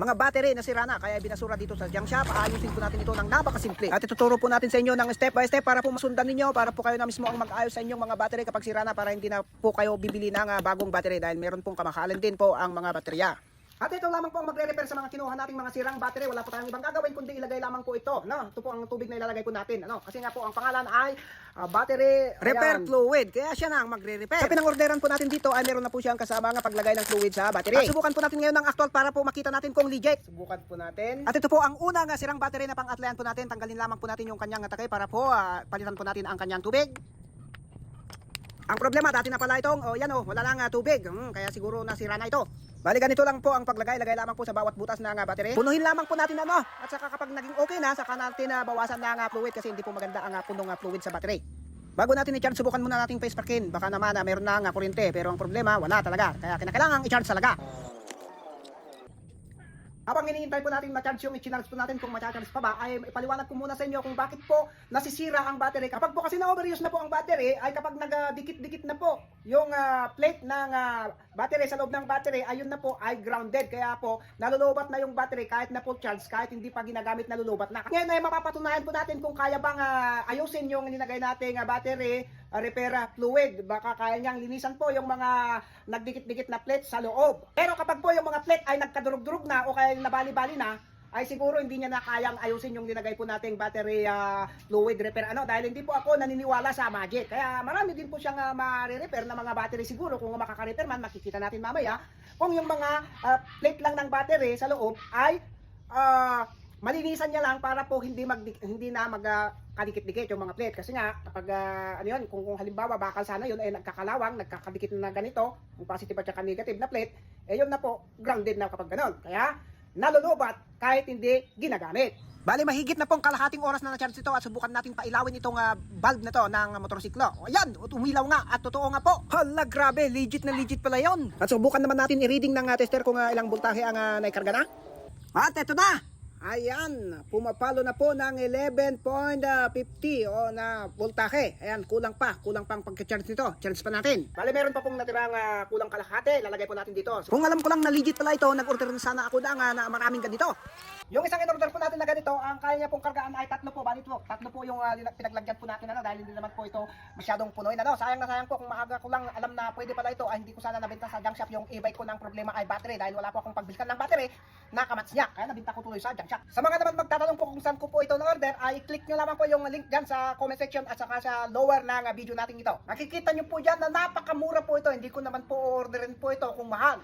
mga battery na sira na kaya binasura dito sa junk shop. Aayusin po natin ito ng napakasimple. At ituturo po natin sa inyo ng step by step para po masundan ninyo para po kayo na mismo ang mag-ayos sa inyong mga battery kapag sira na para hindi na po kayo bibili ng ah, bagong battery dahil meron pong kamakalan din po ang mga baterya. At ito lamang po ang magre-repair sa mga kinuha nating mga sirang battery. Wala po tayong ibang gagawin kundi ilagay lamang po ito. No? Ito po ang tubig na ilalagay po natin. Ano? Kasi nga po ang pangalan ay ah, battery repair fluid. Kaya siya na ang magre-repair. Sa pinang-orderan po natin dito ay meron na po siyang kasama nga paglagay ng fluid sa battery. At subukan po natin ngayon ng actual para po makita natin kung legit. Subukan po natin. At ito po ang unang ah, sirang battery na pang-atlayan po natin. Tanggalin lamang po natin yung kanyang takay para po ah, palitan po natin ang kanyang tubig. Ang problema, dati na pala itong, oh yan oh, wala lang ah, tubig. Hmm, kaya siguro nasira na ito. Bali ganito lang po ang paglagay, lagay lamang po sa bawat butas ng ah, battery. Punuhin lamang po natin ano, at saka kapag naging okay na, saka natin na bawasan ng ah, fluid kasi hindi po maganda ang ah, punong ah, fluid sa battery. Bago natin i-charge, subukan muna nating face parkin. Baka naman na meron na nga kuryente, pero ang problema, wala talaga. Kaya kinakailangan i-charge talaga. Habang hinihintay po natin ma-charge yung i-charge po natin kung ma-charge pa ba, ay ipaliwanag ko muna sa inyo kung bakit po nasisira ang battery. Kapag po kasi na-overuse na po ang battery, ay kapag nagdikit-dikit na po yung ah, plate ng ah, battery sa loob ng battery, ayun na po ay grounded. Kaya po, nalulubat na yung battery kahit na full charge, kahit hindi pa ginagamit nalulubat na. Ngayon ay mapapatunayan po natin kung kaya bang ah, ayusin yung nilagay nating ah, battery ah, repair fluid. Baka kaya niyang linisan po yung mga nagdikit-dikit na plate sa loob. Pero kapag po yung mga plate ay nagkadurog-durog na o kaya nabali-bali na, ay siguro hindi niya na kayang ayusin yung linagay po nating battery ah, fluid repair. Ano dahil hindi po ako naniniwala sa magic. Kaya marami din po siyang uh, ma-repair na mga battery. Siguro kung makaka-repair man makikita natin mamaya kung yung mga ah, plate lang ng battery sa loob ay ah, malinisan niya lang para po hindi mag hindi na mag ah, kadikit-dikit yung mga plate. Kasi nga kapag ah, ano yun kung, kung halimbawa bakal sana yun ay nagkakalawang nagkakadikit na ganito yung positive at saka negative na plate eh yun na po grounded na kapag ganon. Kaya nalulubat kahit hindi ginagamit Bali, mahigit na pong kalahating oras na na-charge ito at subukan nating pailawin itong ah, bulb na to ng motorsiklo. O, Ayan, umilaw nga at totoo nga po. Hala, grabe, legit na legit pala yon. At subukan naman natin i-reading ng ah, tester kung ah, ilang voltahe ang uh, naikarga na. At eto na! Ayan, pumapalo na po ng 11.50 o na voltahe. Ayan, kulang pa, kulang pang pagka-charge nito. Charge pa natin. Bali, meron pa pong natirang ah, kulang kalahati. Lalagay po natin dito. Kung alam ko lang na legit pala ito, nag-order na sana ako na, nga na maraming ganito. Yung isang in-order po natin na ganito, ang kaya niya pong kargaan ay tatlo po, bali po. Tatlo po yung ah, lina- pinaglagyan po natin ano, dahil hindi naman po ito masyadong punoy na. No? Sayang na sayang po kung maaga ko lang alam na pwede pala ito, ay hindi ko sana nabenta sa junk shop yung e-bike ko ng problema ay battery dahil wala po akong pagbilkan ng battery na niya. Kaya nabenta ko tuloy sa junk shop. Sa mga naman magtatanong po kung saan ko po ito na-order, ay click nyo lamang po yung link dyan sa comment section at saka sa lower ng ah, video natin ito. Makikita nyo po dyan na napakamura po ito. Hindi ko naman po orderin po ito kung mahal.